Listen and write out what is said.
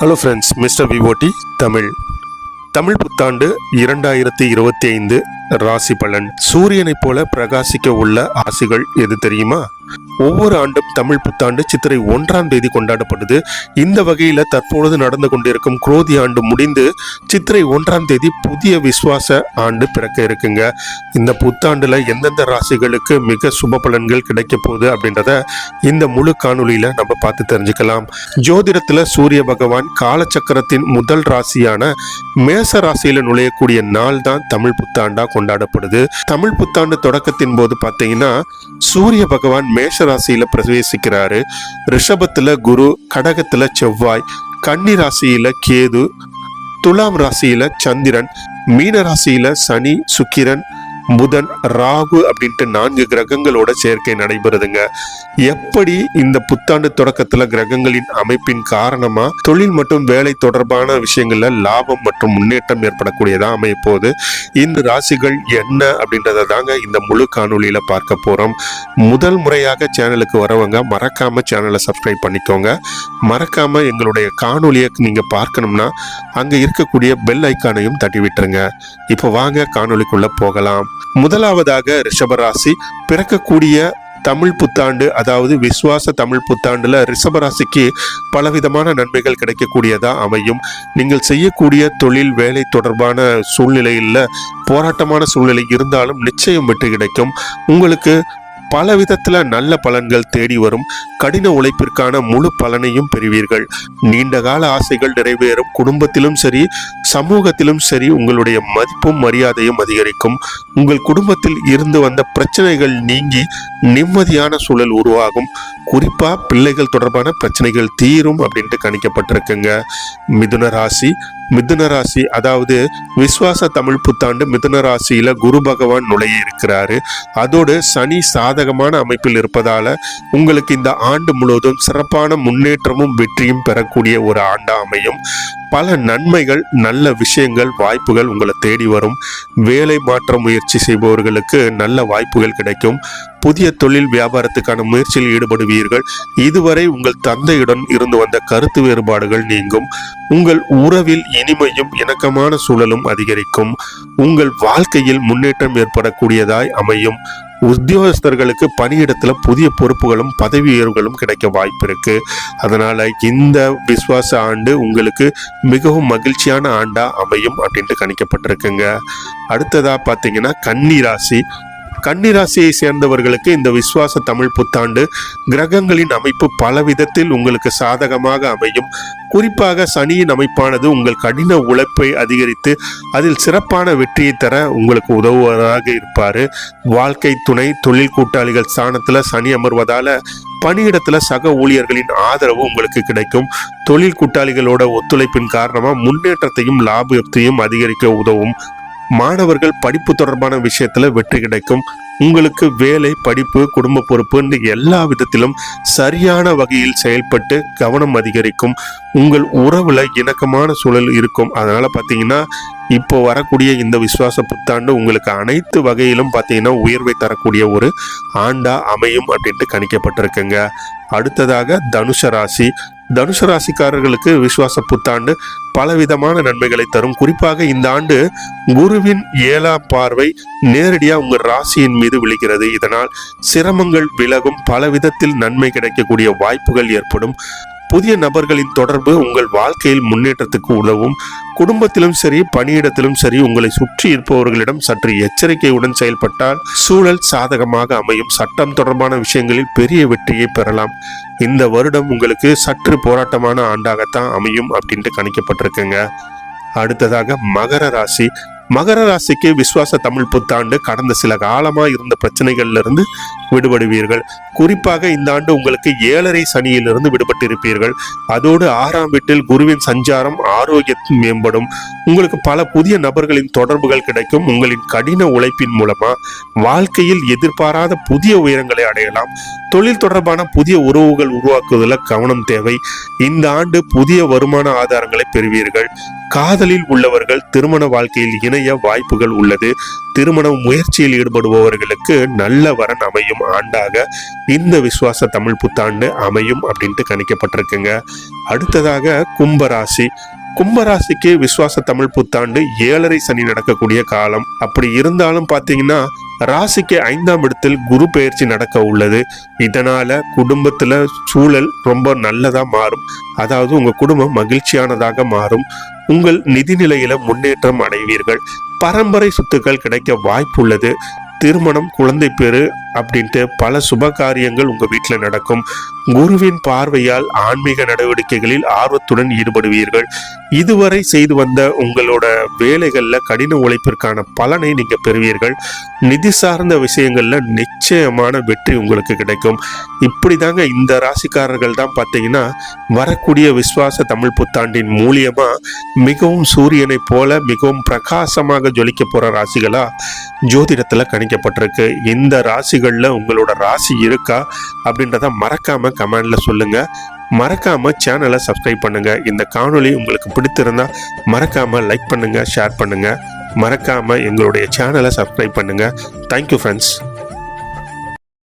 Hello friends mister விவோடி தமிழ். தமிழ் புத்தாண்டு இரண்டாயிரத்தி இருபத்தி ஐந்து ராசி பலன். சூரியனைப் போல பிரகாசிக்க உள்ள ஆசிகள் எது தெரியுமா? ஒவ்வொரு ஆண்டும் தமிழ் புத்தாண்டு சித்திரை ஒன்றாம் தேதி கொண்டாடப்படுது. இந்த வகையில் தற்பொழுது நடந்து கொண்டிருக்கும் குரோதி ஆண்டு முடிந்து சித்திரை ஒன்றாம் தேதி புதிய விசுவாச ஆண்டு பிறக்க இருக்குங்க. இந்த புத்தாண்டுல எந்தெந்த ராசிகளுக்கு மிக சுப பலன்கள் கிடைக்க போகுது அப்படின்றத இந்த முழு காணொலியில நம்ம பார்த்து தெரிஞ்சுக்கலாம். ஜோதிடத்துல சூரிய பகவான் காலச்சக்கரத்தின் முதல் ராசியான மேச ராசியில நுழையக்கூடிய நாள் தான் தமிழ் புத்தாண்டா கொண்டாடப்படுது. தமிழ் புத்தாண்டு தொடக்கத்தின் போது பார்த்தீங்கன்னா சூரிய பகவான் மேஷ ராசியில பிரவேசிக்கிறாரு. ரிஷபத்துல குரு கடகத்துல செவ்வாய் கன்னி ராசியில கேது துலாம் ராசியில சந்திரன் மீன ராசியில சனி சுக்கிரன் புதன் ராகு அப்படின்ட்டு நான்கு கிரகங்களோட சேர்க்கை நடைபெறுதுங்க. எப்படி இந்த புத்தாண்டு தொடக்கத்துல கிரகங்களின் அமைப்பின் காரணமா தொழில் மற்றும் வேலை தொடர்பான விஷயங்கள்ல லாபம் மற்றும் முன்னேற்றம் ஏற்படக்கூடியதா அமைய போது இந்த ராசிகள் என்ன அப்படின்றத தாங்க இந்த முழு காணொலியில பார்க்க போறோம். முதல் முறையாக சேனலுக்கு வரவங்க மறக்காம சேனலை சப்ஸ்கிரைப் பண்ணிக்கோங்க. மறக்காம எங்களுடைய காணொலியை நீங்க பார்க்கணும்னா அங்க இருக்கக்கூடிய பெல் ஐக்கானையும் தட்டி விட்டுருங்க இப்போ வாங்க காணொலிக்குள்ள போகலாம். முதலாவதாக ரிஷபராசி பிறக்கக்கூடிய தமிழ் புத்தாண்டு அதாவது விசுவாச தமிழ் புத்தாண்டுல ரிஷபராசிக்கு பலவிதமான நன்மைகள் கிடைக்கக்கூடியதா அமையும். நீங்கள் செய்யக்கூடிய தொழில் வேலை தொடர்பான சூழ்நிலையில் போராட்டமான சூழ்நிலை இருந்தாலும் நிச்சயம் வெற்றி கிடைக்கும். உங்களுக்கு பல விதத்தில் நல்ல பலன்கள் தேடி வரும். கடின உழைப்பிற்கான முழு பலனையும் பெறுவீர்கள். நீண்ட கால ஆசைகள் நிறைவேறும். குடும்பத்திலும் சரி சமூகத்திலும் சரி உங்களுடைய மதிப்பும் மரியாதையும் அதிகரிக்கும். உங்கள் குடும்பத்தில் இருந்து வந்த பிரச்சனைகள் நீங்கி நிம்மதியான சூழல் உருவாகும். குறிப்பாக பிள்ளைகள் தொடர்பான பிரச்சனைகள் தீரும் அப்படின்ட்டு கணிக்கப்பட்டிருக்குங்க. மிதுன ராசி மிதுன ராசி அதாவது விஸ்வாச தமிழ் புத்தாண்டு மிதுன ராசியில குரு பகவான் நுழைய இருக்கிறாரு. அதோடு சனி சாதகமான அமைப்பில் இருப்பதால உங்களுக்கு இந்த ஆண்டு முழுவதும் சிறப்பான முன்னேற்றமும் வெற்றியும் பெறக்கூடிய ஒரு ஆண்டா அமையும். பல நன்மைகள் நல்ல விஷயங்கள் வாய்ப்புகள் உங்களை தேடி வரும். வேலை மாற்ற முயற்சி செய்பவர்களுக்கு நல்ல வாய்ப்புகள் கிடைக்கும். புதிய தொழில் வியாபாரத்துக்கான முயற்சியில் ஈடுபடுவீர்கள். இதுவரை உங்கள் தந்தையுடன் இருந்து வந்த கருத்து வேறுபாடுகள் நீங்கும். உங்கள் உறவில் இனிமையும் இணக்கமான சூழலும் அதிகரிக்கும். உங்கள் வாழ்க்கையில் முன்னேற்றம் ஏற்படக்கூடியதாய் அமையும். உத்தியோகஸ்தர்களுக்கு பணியிடத்துல புதிய பொறுப்புகளும் பதவி உயர்வுகளும் கிடைக்க வாய்ப்பு இருக்கு அதனால இந்த விஸ்வாச ஆண்டு உங்களுக்கு மிகவும் மகிழ்ச்சியான ஆண்டா அமையும் அப்படின்ட்டு கணிக்கப்பட்டிருக்குங்க. அடுத்ததா பார்த்தீங்கன்னா கன்னி ராசி. கன்னிராசியை சேர்ந்தவர்களுக்கு இந்த விஸ்வாச தமிழ் புத்தாண்டு கிரகங்களின் அமைப்பு பல விதத்தில் உங்களுக்கு சாதகமாக அமையும். குறிப்பாக சனியின் அமைப்பானது உங்கள் கடின உழைப்பை அதிகரித்து அதில் சிறப்பான வெற்றியை தர உங்களுக்கு உதவுவதாக இருப்பார். வாழ்க்கை துணை தொழில் கூட்டாளிகள் ஸ்தானத்தில் சனி அமர்வதால் பணியிடத்துல சக ஊழியர்களின் ஆதரவு உங்களுக்கு கிடைக்கும். தொழில் கூட்டாளிகளோட ஒத்துழைப்பின் காரணமாக முன்னேற்றத்தையும் லாபத்தையும் அதிகரிக்க உதவும். மாணவர்கள் படிப்பு தொடர்பான விஷயத்துல வெற்றி கிடைக்கும். உங்களுக்கு வேலை படிப்பு குடும்ப பொறுப்புன்னு எல்லா விதத்திலும் சரியான வகையில் செயல்பட்டு கவனம் அதிகரிக்கும். உங்கள் உறவுல இணக்கமான சூழல் இருக்கும். அதனால பார்த்தீங்கன்னா இப்போ வரக்கூடிய இந்த விசுவாச புத்தாண்டு உங்களுக்கு அனைத்து வகையிலும் பார்த்தீங்கன்னா உயர்வை தரக்கூடிய ஒரு ஆண்டா அமையும் அப்படின்ட்டு கணிக்கப்பட்டிருக்குங்க. அடுத்ததாக தனுஷ ராசி. தனுஷ ராசிக்காரர்களுக்கு விசுவாச புத்தாண்டு பலவிதமான நன்மைகளை தரும். குறிப்பாக இந்த ஆண்டு குருவின் ஏழாம் பார்வை நேரடியாக உங்கள் ராசியின் மீது விழுகிறது. இதனால் சிரமங்கள் விலகும் பல விதத்தில் நன்மை கிடைக்கக்கூடிய வாய்ப்புகள் ஏற்படும். புதிய நபர்களின் தொடர்பு உங்கள் வாழ்க்கையில் முன்னேற்றத்துக்கு உதவும். குடும்பத்திலும் சரி பணியிடத்திலும் சரி உங்களை சுற்றி இருப்பவர்களிடம் சற்று எச்சரிக்கையுடன் செயல்பட்டால் சூழல் சாதகமாக அமையும். சட்டம் தொடர்பான விஷயங்களில் பெரிய வெற்றியை பெறலாம். இந்த வருடம் உங்களுக்கு சற்று போராட்டமான ஆண்டாகத்தான் அமையும் அப்படின்ட்டு கணிக்கப்பட்டிருக்குங்க. அடுத்ததாக மகர ராசி. மகர ராசிக்கு விஸ்வாச தமிழ் புத்தாண்டு கடந்த சில காலமாக இருந்த பிரச்சனைகள்ல இருந்து விடுபடுவீர்கள். குறிப்பாக இந்த ஆண்டு உங்களுக்கு ஏழரை சனியிலிருந்து விடுபட்டிருப்பீர்கள். அதோடு ஆறாம் வீட்டில் குருவின் சஞ்சாரம் ஆரோக்கியத்தின் மேம்படும். உங்களுக்கு பல புதிய நபர்களின் தொடர்புகள் கிடைக்கும். உங்களின் கடின உழைப்பின் மூலமா வாழ்க்கையில் எதிர்பாராத புதிய உயரங்களை அடையலாம். தொழில் தொடர்பான புதிய உறவுகள் உருவாக்குவதில் கவனம் தேவை. இந்த ஆண்டு புதிய வருமான ஆதாரங்களை பெறுவீர்கள். காதலில் உள்ளவர்கள் திருமண வாழ்க்கையில் இணைய வாய்ப்புகள் உள்ளது. திருமண முயற்சியில் ஈடுபடுபவர்களுக்கு நல்ல வரன் அமையும். முடியும் ஆண்டாக இந்த விசுவாச தமிழ் புத்தாண்டு அமையும் அப்படின்ட்டு கணிக்கப்பட்டிருக்குங்க. அடுத்ததாக கும்பராசி. கும்பராசிக்கு விசுவாச தமிழ் புத்தாண்டு ஏழரை சனி நடக்கக்கூடிய காலம். அப்படி இருந்தாலும் பார்த்தீங்கன்னா ராசிக்கு ஐந்தாம் இடத்தில் குரு பெயர்ச்சி நடக்க உள்ளது. இதனால குடும்பத்துல சூழல் ரொம்ப நல்லதா மாறும். அதாவது உங்க குடும்பம் மகிழ்ச்சியானதாக மாறும். உங்கள் நிதிநிலையில முன்னேற்றம் அடைவீர்கள். பரம்பரை சொத்துக்கள் கிடைக்க வாய்ப்புள்ளது. திருமணம் குழந்தை பேரு அப்படின்ட்டு பல சுப காரியங்கள் உங்க வீட்டில் நடக்கும். குருவின் பார்வையால் ஆன்மீக நடவடிக்கைகளில் ஆர்வத்துடன் ஈடுபடுவீர்கள். இதுவரை செய்து வந்த உங்களோட வேலைகளில் கடின உழைப்பிற்கான பலனை நீங்கள் பெறுவீர்கள். நிதி சார்ந்த விஷயங்கள்ல நிச்சயமான வெற்றி உங்களுக்கு கிடைக்கும். இப்படிதாங்க இந்த ராசிக்காரர்கள் தான் பார்த்தீங்கன்னா வரக்கூடிய விஸ்வாச தமிழ் புத்தாண்டின் மூலியமா மிகவும் சூரியனை போல மிகவும் பிரகாசமாக ஜொலிக்க போற ராசிகளா ஜோதிடத்துல கணிக்கப்பட்டிருக்கு. இந்த ராசிகள் ராசிகள்ல உங்களோட ராசி இருக்கா அப்படின்றத மறக்காம கமெண்ட்ல சொல்லுங்க. மறக்காம சேனலை சப்ஸ்கிரைப் பண்ணுங்க. இந்த காணொளி உங்களுக்கு பிடித்திருந்தா மறக்காம லைக் பண்ணுங்க ஷேர் பண்ணுங்க. மறக்காம எங்களுடைய சேனலை சப்ஸ்கிரைப் பண்ணுங்க. Thank you friends